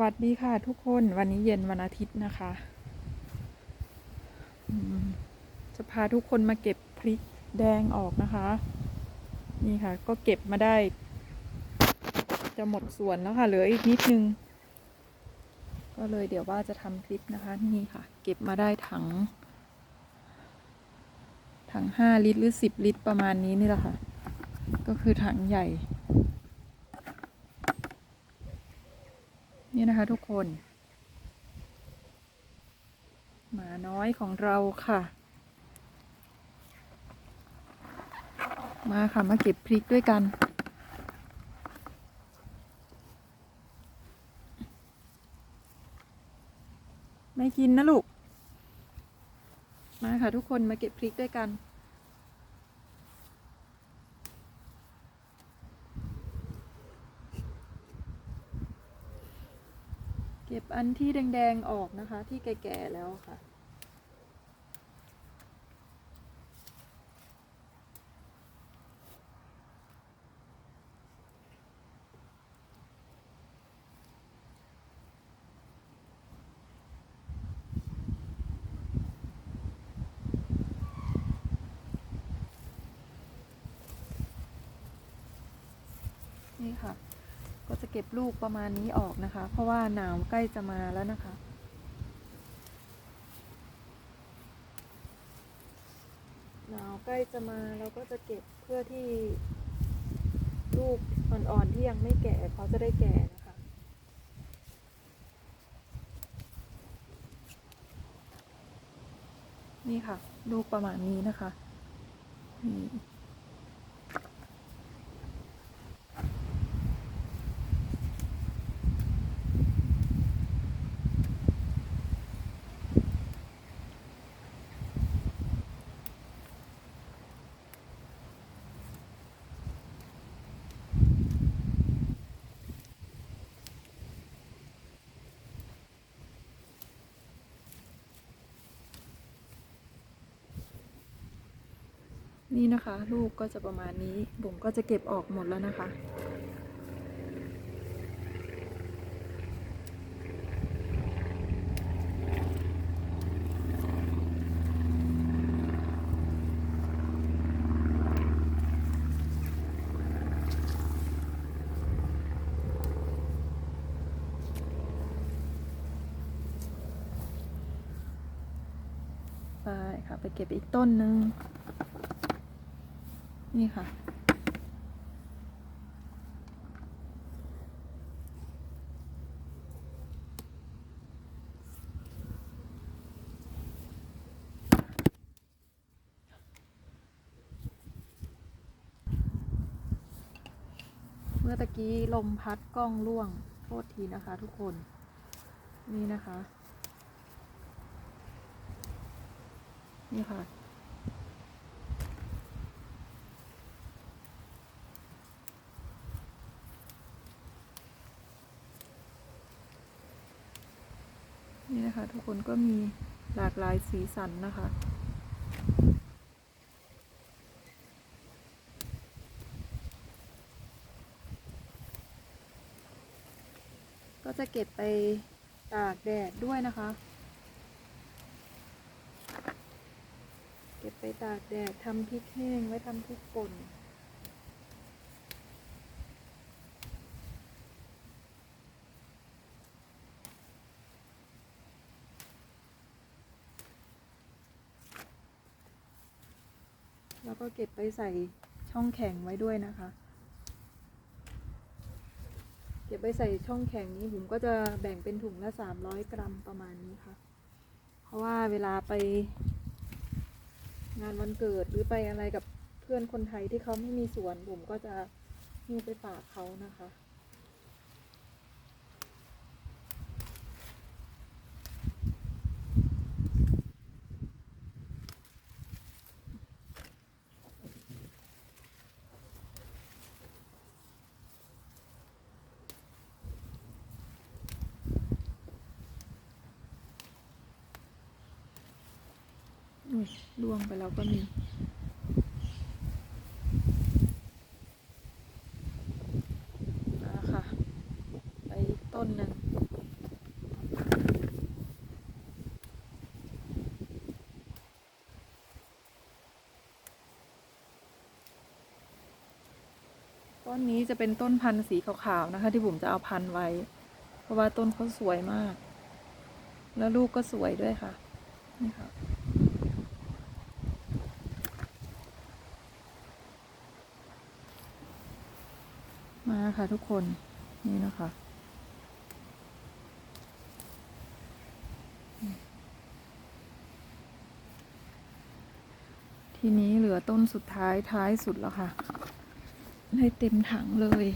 วัสดีค่ะทุกคนวันนี้เย็นวันอาทิตย์นะคะ จะพาทุกคนมาเก็บพริกแดงออกนะคะ นี่ค่ะ ก็เก็บมาได้ จะหมดส่วนแล้วค่ะ เหลืออีกนิดนึง ก็เลยเดี๋ยวว่าจะทำคลิปนะคะ นี่ค่ะ เก็บมาได้ถัง ถังห้าลิตรหรือสิบลิตรประมาณนี้นี่แหละค่ะ ก็คือถังใหญ่ นี่นะคะทุกคน หมาน้อยของเราค่ะ มาค่ะมาเก็บพริกด้วยกันไม่กินนะลูก มาค่ะทุกคนมาเก็บพริกด้วยกัน เก็บอันที่แดงๆออกนะคะ ที่แก่ๆแล้วค่ะ นี่ค่ะ ก็จะเก็บลูกประมาณนี้ออกนะคะ เพราะว่าหนาวใกล้จะมาแล้วนะคะ หนาวใกล้จะมาเราก็จะเก็บเพื่อที่ลูกอ่อนๆที่ยังไม่แก่เขาจะได้แก่นะคะ นี่ค่ะ ลูกประมาณนี้นะคะนี่ นี่นะคะ ลูกก็จะประมาณนี้บุ๋มก็จะเก็บออกหมดแล้วนะคะ ไปค่ะ ไปเก็บอีกต้นหนึ่ง นี่ค่ะ เมื่อตะกี้ลมพัดกล้องร่วง โทษทีนะคะทุกคน นี่นะคะ นี่ค่ะ นะคะ ทุกคนก็มีหลากหลายสีสันนะคะ ก็จะเก็บไปตากแดดด้วยนะคะ เก็บไปตากแดดทำพริกแห้งไว้ทำพริกป่น แล้วก็เก็บไปใส่ช่องแข็งไว้ด้วยนะคะ เก็บไปใส่ช่องแข็งนี้ผมก็จะแบ่งเป็นถุงละ 300 กรัมประมาณนี้ค่ะ เพราะว่าเวลาไปงานวันเกิดหรือไปอะไรกับเพื่อนคนไทยที่เขาไม่มีสวน ผมก็จะหิ้วไปฝากเขานะคะ ร่วงไปแล้วก็มีนะคะไปต้นหนึ่งต้นนี้จะเป็นต้นพันธุ์สีขาวๆนะคะ ที่ผมจะเอาพันไว้ เพราะว่าต้นเขาสวยมาก แล้วลูกก็สวยด้วยค่ะนี่ค่ะ ค่ะทุกคนนี่นะคะทีนี้เหลือต้นสุดท้ายท้ายสุดแล้วค่ะ ได้เต็มถังเลย